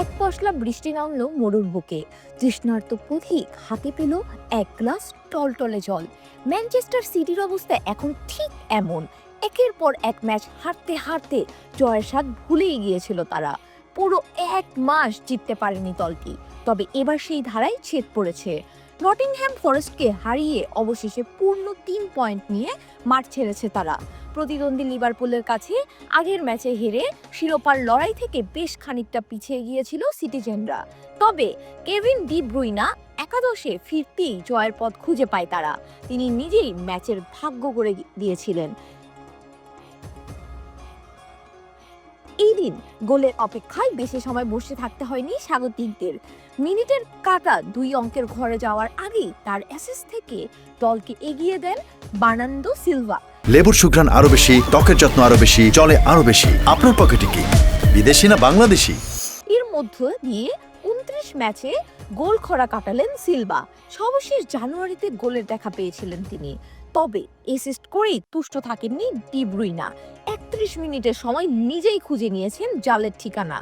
এক পশলা বৃষ্টি নামলো মরুর বুকে। তৃষ্ণার্ত পথিক হাতে পেল এক গ্লাস টলটলে জল। ম্যানচেস্টার সিটির অবস্থা এখন ঠিক এমন। একের পর এক ম্যাচ হারতে হারতে জয়ের স্বাদ ভুলেই গিয়েছিল তারা। পুরো এক মাস জিততে পারেনি দলটি। তবে এবার সেই ধারায় ছেদ পড়েছে। নটিংহ্যাম ফরেস্টকে হারিয়ে অবশেষে পূর্ণ তিন পয়েন্ট নিয়ে মাঠ ছেড়েছে তারা। প্রতিদ্বন্দ্বী লিভারপুলের কাছে আগের ম্যাচে হেরে শিরোপার লড়াই থেকে বেশ খানিকটা পিছিয়ে গিয়েছিল সিটিজেনরা। তবে কেভিন ডি ব্রুইনা একাদশে ফিরতেই জয়ের পথ খুঁজে পায় তারা। তিনি নিজেই ম্যাচের ভাগ্য করে দিয়েছিলেন। এই দিন গোলের অপেক্ষায় বেশি সময় বসে থাকতে হয়নি স্বাগতিকদের। মিনিটের কাটা দুই অঙ্কের ঘরে যাওয়ার আগেই তার অ্যাসেস থেকে দলকে এগিয়ে দেন বার্নান্দো সিলভা। লেবুর সুঘ্রাণ আরও বেশি ত্বকের যত্ন আরও বেশি চলে আরও বেশি। আপনার পকেটে কি? বিদেশি না বাংলাদেশি? এর মধ্য দিয়ে উনত্রিশ ম্যাচে গোল খরা কাটালেন সিলভা। সর্বশেষ জানুয়ারিতে গোলের দেখা পেয়েছিলেন তিনি। তবে এসিস্ট করেই তুষ্ট থাকেননি ডি ব্রুইনা একত্রিশ মিনিটের সময় নিজেই খুঁজে নিয়েছেন জালের ঠিকানা।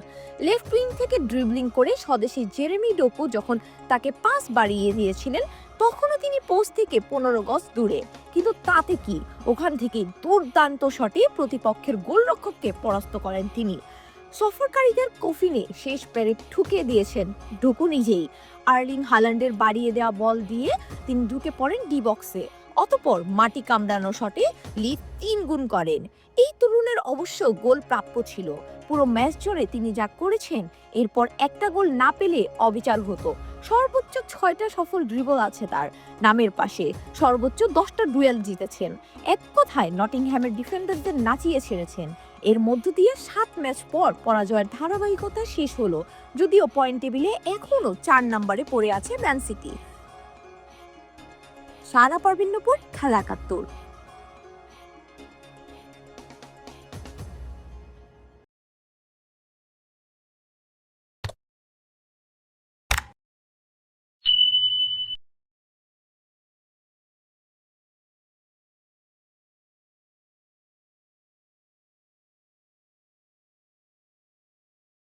লেফট উইং থেকে ড্রিবলিং করে স্বদেশী জেরেমি ডোকু যখন তাকে পাস বাড়িয়ে দিয়েছিলেন, তখনও তিনি পোস্ট থেকে পনেরো গজ দূরে। কিন্তু তাতে কি? ওখান থেকে দুর্দান্ত শটে প্রতিপক্ষের গোলরক্ষককে পরাস্ত করেন তিনি। সফরকারীদের কফিনে শেষ প্যারেড ঠুকে দিয়েছেন ঢুকু নিজেই। আর্লিং হালান্ডের বাড়িয়ে দেওয়া বল দিয়ে তিনি ঢুকে পড়েন ডি বক্সে অতপর মাটি কামড়ানো শটে লিড তিন গুণ করেন। এই তরুণের অবশ্য গোল প্রাপ্য ছিল। পুরো ম্যাচ জুড়ে তিনি যা করেছেন, এরপর একটা গোল না পেলে অবিচার হতো। সর্বোচ্চ ছয়টা সফল ড্রিবল আছে তার নামের পাশে। সর্বোচ্চ দশটা ডুয়েল জিতেছেন। এক কথায় নটিংহ্যামের ডিফেন্ডারদের নাচিয়ে ছেড়েছেন। এর মধ্য দিয়ে সাত ম্যাচ পর পরাজয়ের ধারাবাহিকতা শেষ হলো। যদিও পয়েন্ট টেবিলে এখনও চার নম্বরে পড়ে আছে ম্যান সিটি। সারা পারভিন্নপুর খেলা একাত্তর